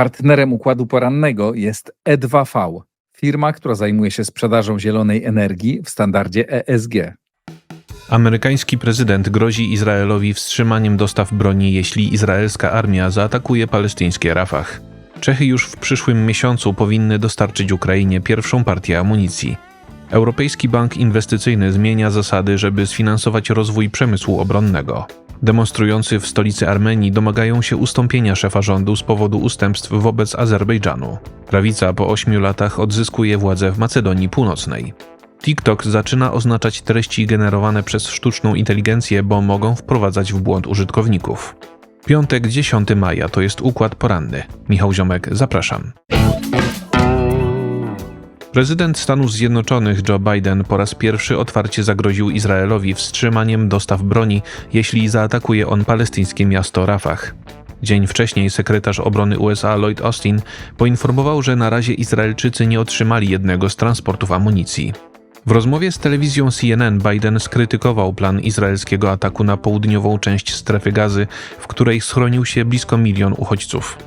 Partnerem układu porannego jest E2V, firma, która zajmuje się sprzedażą zielonej energii w standardzie ESG. Amerykański prezydent grozi Izraelowi wstrzymaniem dostaw broni, jeśli izraelska armia zaatakuje palestyńskie Rafah. Czechy już w przyszłym miesiącu powinny dostarczyć Ukrainie pierwszą partię amunicji. Europejski Bank Inwestycyjny zmienia zasady, żeby sfinansować rozwój przemysłu obronnego. Demonstrujący w stolicy Armenii domagają się ustąpienia szefa rządu z powodu ustępstw wobec Azerbejdżanu. Prawica po ośmiu latach odzyskuje władzę w Macedonii Północnej. TikTok zaczyna oznaczać treści generowane przez sztuczną inteligencję, bo mogą wprowadzać w błąd użytkowników. Piątek 10 maja to jest układ poranny. Michał Ziomek, zapraszam. Prezydent Stanów Zjednoczonych Joe Biden po raz pierwszy otwarcie zagroził Izraelowi wstrzymaniem dostaw broni, jeśli zaatakuje on palestyńskie miasto Rafah. Dzień wcześniej sekretarz obrony USA Lloyd Austin poinformował, że na razie Izraelczycy nie otrzymali jednego z transportów amunicji. W rozmowie z telewizją CNN Biden skrytykował plan izraelskiego ataku na południową część strefy gazy, w której schronił się blisko milion uchodźców.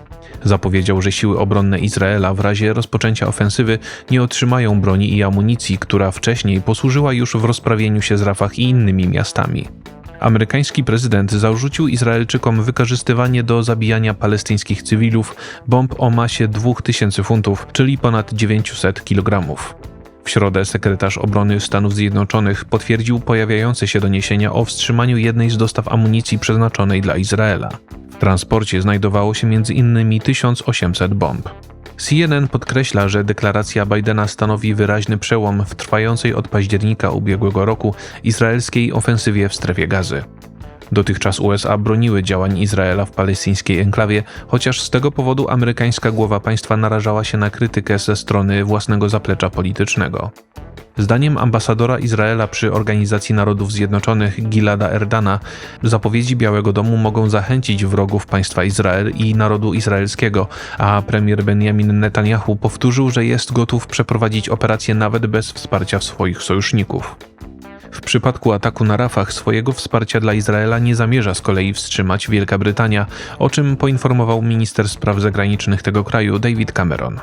Zapowiedział, że siły obronne Izraela w razie rozpoczęcia ofensywy nie otrzymają broni i amunicji, która wcześniej posłużyła już w rozprawieniu się z Rafah i innymi miastami. Amerykański prezydent zarzucił Izraelczykom wykorzystywanie do zabijania palestyńskich cywilów bomb o masie 2000 funtów, czyli ponad 900 kilogramów. W środę sekretarz obrony Stanów Zjednoczonych potwierdził pojawiające się doniesienia o wstrzymaniu jednej z dostaw amunicji przeznaczonej dla Izraela. W transporcie znajdowało się m.in. 1800 bomb. CNN podkreśla, że deklaracja Bidena stanowi wyraźny przełom w trwającej od października ubiegłego roku izraelskiej ofensywie w strefie gazy. Dotychczas USA broniły działań Izraela w palestyńskiej enklawie, chociaż z tego powodu amerykańska głowa państwa narażała się na krytykę ze strony własnego zaplecza politycznego. Zdaniem ambasadora Izraela przy Organizacji Narodów Zjednoczonych Gilada Erdana, zapowiedzi Białego Domu mogą zachęcić wrogów państwa Izrael i narodu izraelskiego, a premier Benjamin Netanyahu powtórzył, że jest gotów przeprowadzić operację nawet bez wsparcia swoich sojuszników. W przypadku ataku na Rafah swojego wsparcia dla Izraela nie zamierza z kolei wstrzymać Wielka Brytania, o czym poinformował minister spraw zagranicznych tego kraju David Cameron.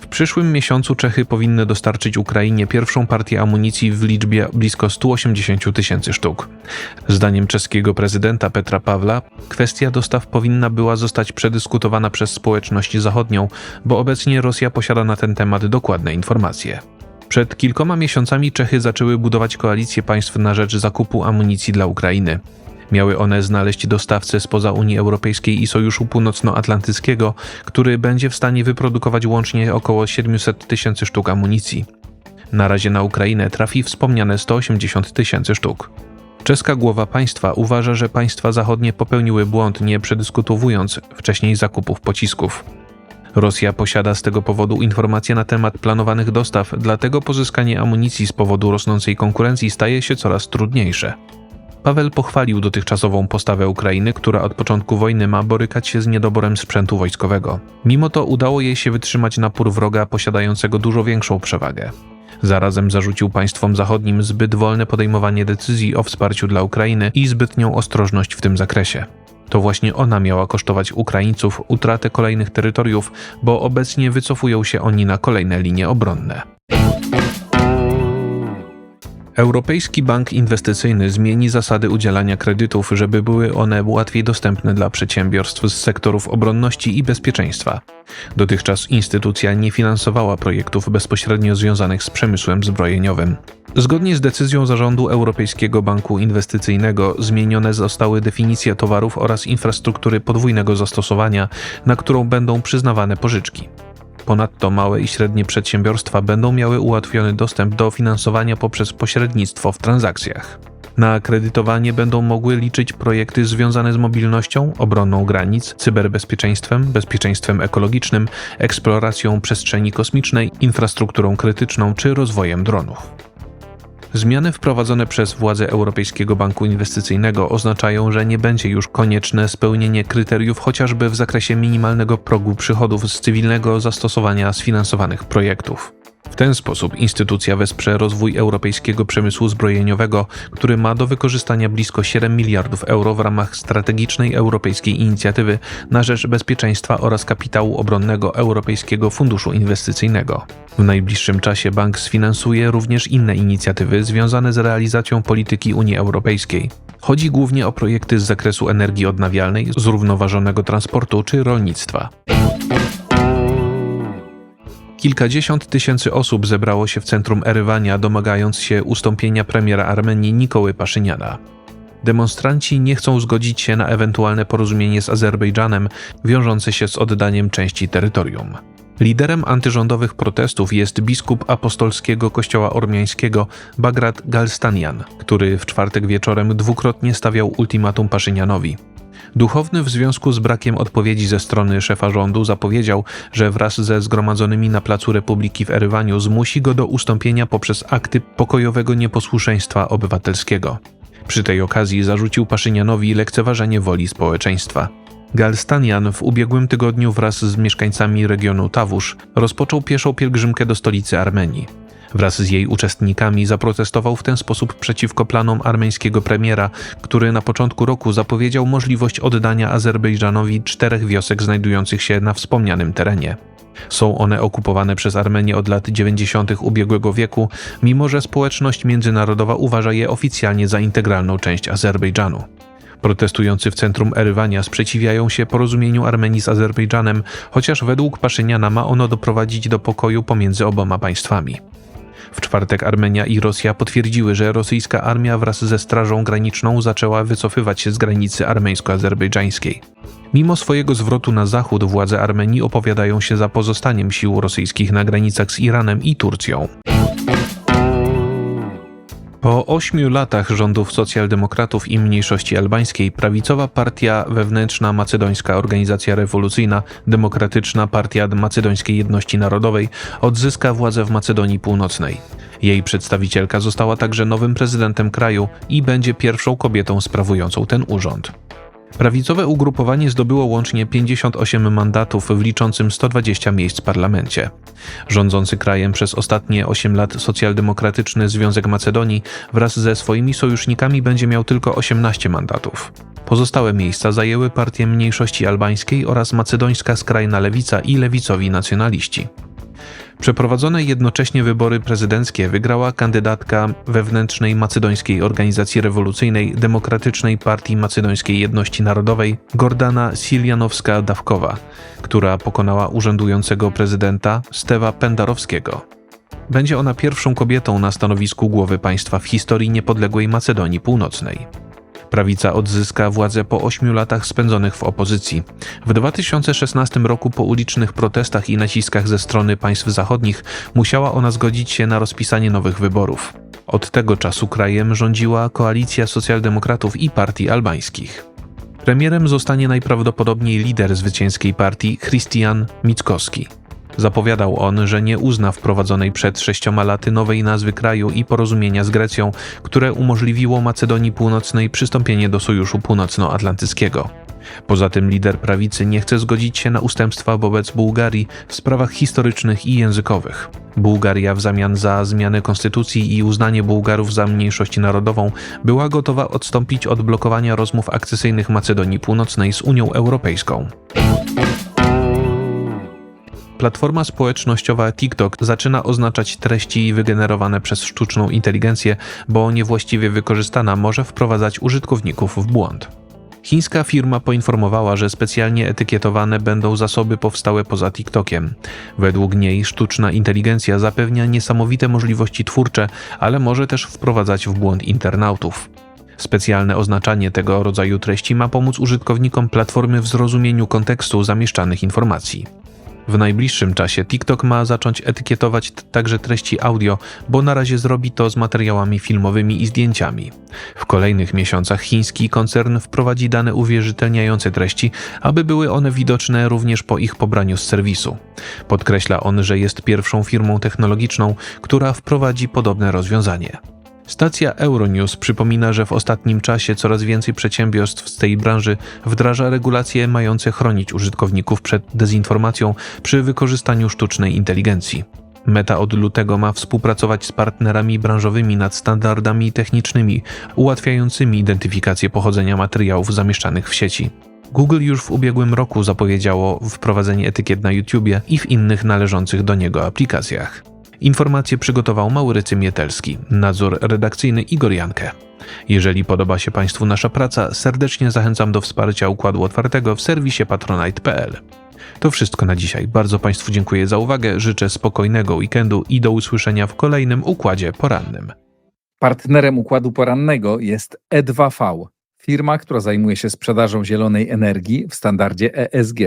W przyszłym miesiącu Czechy powinny dostarczyć Ukrainie pierwszą partię amunicji w liczbie blisko 180 tysięcy sztuk. Zdaniem czeskiego prezydenta Petra Pawla, kwestia dostaw powinna była zostać przedyskutowana przez społeczność zachodnią, bo obecnie Rosja posiada na ten temat dokładne informacje. Przed kilkoma miesiącami Czechy zaczęły budować koalicję państw na rzecz zakupu amunicji dla Ukrainy. Miały one znaleźć dostawcę spoza Unii Europejskiej i Sojuszu Północnoatlantyckiego, który będzie w stanie wyprodukować łącznie około 700 tysięcy sztuk amunicji. Na razie na Ukrainę trafi wspomniane 180 tysięcy sztuk. Czeska głowa państwa uważa, że państwa zachodnie popełniły błąd, nie przedyskutowując wcześniej zakupów pocisków. Rosja posiada z tego powodu informacje na temat planowanych dostaw, dlatego pozyskanie amunicji z powodu rosnącej konkurencji staje się coraz trudniejsze. Paweł pochwalił dotychczasową postawę Ukrainy, która od początku wojny ma borykać się z niedoborem sprzętu wojskowego. Mimo to udało jej się wytrzymać napór wroga posiadającego dużo większą przewagę. Zarazem zarzucił państwom zachodnim zbyt wolne podejmowanie decyzji o wsparciu dla Ukrainy i zbytnią ostrożność w tym zakresie. To właśnie ona miała kosztować Ukraińców utratę kolejnych terytoriów, bo obecnie wycofują się oni na kolejne linie obronne. Europejski Bank Inwestycyjny zmieni zasady udzielania kredytów, żeby były one łatwiej dostępne dla przedsiębiorstw z sektorów obronności i bezpieczeństwa. Dotychczas instytucja nie finansowała projektów bezpośrednio związanych z przemysłem zbrojeniowym. Zgodnie z decyzją zarządu Europejskiego Banku Inwestycyjnego zmienione zostały definicje towarów oraz infrastruktury podwójnego zastosowania, na którą będą przyznawane pożyczki. Ponadto małe i średnie przedsiębiorstwa będą miały ułatwiony dostęp do finansowania poprzez pośrednictwo w transakcjach. Na kredytowanie będą mogły liczyć projekty związane z mobilnością, obroną granic, cyberbezpieczeństwem, bezpieczeństwem ekologicznym, eksploracją przestrzeni kosmicznej, infrastrukturą krytyczną czy rozwojem dronów. Zmiany wprowadzone przez władze Europejskiego Banku Inwestycyjnego oznaczają, że nie będzie już konieczne spełnienie kryteriów chociażby w zakresie minimalnego progu przychodów z cywilnego zastosowania sfinansowanych projektów. W ten sposób instytucja wesprze rozwój europejskiego przemysłu zbrojeniowego, który ma do wykorzystania blisko 7 miliardów euro w ramach strategicznej europejskiej inicjatywy na rzecz bezpieczeństwa oraz kapitału obronnego Europejskiego Funduszu Inwestycyjnego. W najbliższym czasie bank sfinansuje również inne inicjatywy związane z realizacją polityki Unii Europejskiej. Chodzi głównie o projekty z zakresu energii odnawialnej, zrównoważonego transportu czy rolnictwa. Kilkadziesiąt tysięcy osób zebrało się w centrum Erywania, domagając się ustąpienia premiera Armenii Nikoły Paszyniana. Demonstranci nie chcą zgodzić się na ewentualne porozumienie z Azerbejdżanem wiążące się z oddaniem części terytorium. Liderem antyrządowych protestów jest biskup apostolskiego kościoła ormiańskiego Bagrat Galstanian, który w czwartek wieczorem dwukrotnie stawiał ultimatum Paszynianowi. Duchowny w związku z brakiem odpowiedzi ze strony szefa rządu zapowiedział, że wraz ze zgromadzonymi na placu Republiki w Erywaniu zmusi go do ustąpienia poprzez akty pokojowego nieposłuszeństwa obywatelskiego. Przy tej okazji zarzucił Paszynianowi lekceważenie woli społeczeństwa. Galstanian w ubiegłym tygodniu wraz z mieszkańcami regionu Tawusz rozpoczął pieszą pielgrzymkę do stolicy Armenii. Wraz z jej uczestnikami zaprotestował w ten sposób przeciwko planom armeńskiego premiera, który na początku roku zapowiedział możliwość oddania Azerbejdżanowi czterech wiosek znajdujących się na wspomnianym terenie. Są one okupowane przez Armenię od lat 90. ubiegłego wieku, mimo że społeczność międzynarodowa uważa je oficjalnie za integralną część Azerbejdżanu. Protestujący w centrum Erywania sprzeciwiają się porozumieniu Armenii z Azerbejdżanem, chociaż według Paszyniana ma ono doprowadzić do pokoju pomiędzy oboma państwami. W czwartek Armenia i Rosja potwierdziły, że rosyjska armia wraz ze Strażą Graniczną zaczęła wycofywać się z granicy armeńsko-azerbejdżańskiej. Mimo swojego zwrotu na zachód władze Armenii opowiadają się za pozostaniem sił rosyjskich na granicach z Iranem i Turcją. Po ośmiu latach rządów socjaldemokratów i mniejszości albańskiej, prawicowa partia wewnętrzna Macedońska Organizacja Rewolucyjna, Demokratyczna Partia Macedońskiej Jedności Narodowej odzyska władzę w Macedonii Północnej. Jej przedstawicielka została także nowym prezydentem kraju i będzie pierwszą kobietą sprawującą ten urząd. Prawicowe ugrupowanie zdobyło łącznie 58 mandatów w liczącym 120 miejsc w parlamencie. Rządzący krajem przez ostatnie 8 lat socjaldemokratyczny Związek Macedonii wraz ze swoimi sojusznikami będzie miał tylko 18 mandatów. Pozostałe miejsca zajęły partie mniejszości albańskiej oraz macedońska skrajna lewica i lewicowi nacjonaliści. Przeprowadzone jednocześnie wybory prezydenckie wygrała kandydatka wewnętrznej Macedońskiej Organizacji Rewolucyjnej Demokratycznej Partii Macedońskiej Jedności Narodowej Gordana Siljanowska-Dawkowa, która pokonała urzędującego prezydenta Stewa Pendarowskiego. Będzie ona pierwszą kobietą na stanowisku głowy państwa w historii niepodległej Macedonii Północnej. Prawica odzyska władzę po ośmiu latach spędzonych w opozycji. W 2016 roku po ulicznych protestach i naciskach ze strony państw zachodnich musiała ona zgodzić się na rozpisanie nowych wyborów. Od tego czasu krajem rządziła koalicja socjaldemokratów i partii albańskich. Premierem zostanie najprawdopodobniej lider zwycięskiej partii Christian Mickowski. Zapowiadał on, że nie uzna wprowadzonej przed sześcioma laty nowej nazwy kraju i porozumienia z Grecją, które umożliwiło Macedonii Północnej przystąpienie do Sojuszu Północnoatlantyckiego. Poza tym lider prawicy nie chce zgodzić się na ustępstwa wobec Bułgarii w sprawach historycznych i językowych. Bułgaria w zamian za zmianę konstytucji i uznanie Bułgarów za mniejszość narodową była gotowa odstąpić od blokowania rozmów akcesyjnych Macedonii Północnej z Unią Europejską. Platforma społecznościowa TikTok zaczyna oznaczać treści wygenerowane przez sztuczną inteligencję, bo niewłaściwie wykorzystana może wprowadzać użytkowników w błąd. Chińska firma poinformowała, że specjalnie etykietowane będą zasoby powstałe poza TikTokiem. Według niej sztuczna inteligencja zapewnia niesamowite możliwości twórcze, ale może też wprowadzać w błąd internautów. Specjalne oznaczanie tego rodzaju treści ma pomóc użytkownikom platformy w zrozumieniu kontekstu zamieszczanych informacji. W najbliższym czasie TikTok ma zacząć etykietować także treści audio, bo na razie zrobi to z materiałami filmowymi i zdjęciami. W kolejnych miesiącach chiński koncern wprowadzi dane uwierzytelniające treści, aby były one widoczne również po ich pobraniu z serwisu. Podkreśla on, że jest pierwszą firmą technologiczną, która wprowadzi podobne rozwiązanie. Stacja Euronews przypomina, że w ostatnim czasie coraz więcej przedsiębiorstw z tej branży wdraża regulacje mające chronić użytkowników przed dezinformacją przy wykorzystaniu sztucznej inteligencji. Meta od lutego ma współpracować z partnerami branżowymi nad standardami technicznymi, ułatwiającymi identyfikację pochodzenia materiałów zamieszczanych w sieci. Google już w ubiegłym roku zapowiedziało wprowadzenie etykiet na YouTubie i w innych należących do niego aplikacjach. Informacje przygotował Maurycy Mietelski, nadzór redakcyjny Igor Jankę. Jeżeli podoba się Państwu nasza praca, serdecznie zachęcam do wsparcia Układu Otwartego w serwisie patronite.pl. To wszystko na dzisiaj. Bardzo Państwu dziękuję za uwagę, życzę spokojnego weekendu i do usłyszenia w kolejnym Układzie Porannym. Partnerem układu porannego jest E2V, firma, która zajmuje się sprzedażą zielonej energii w standardzie ESG.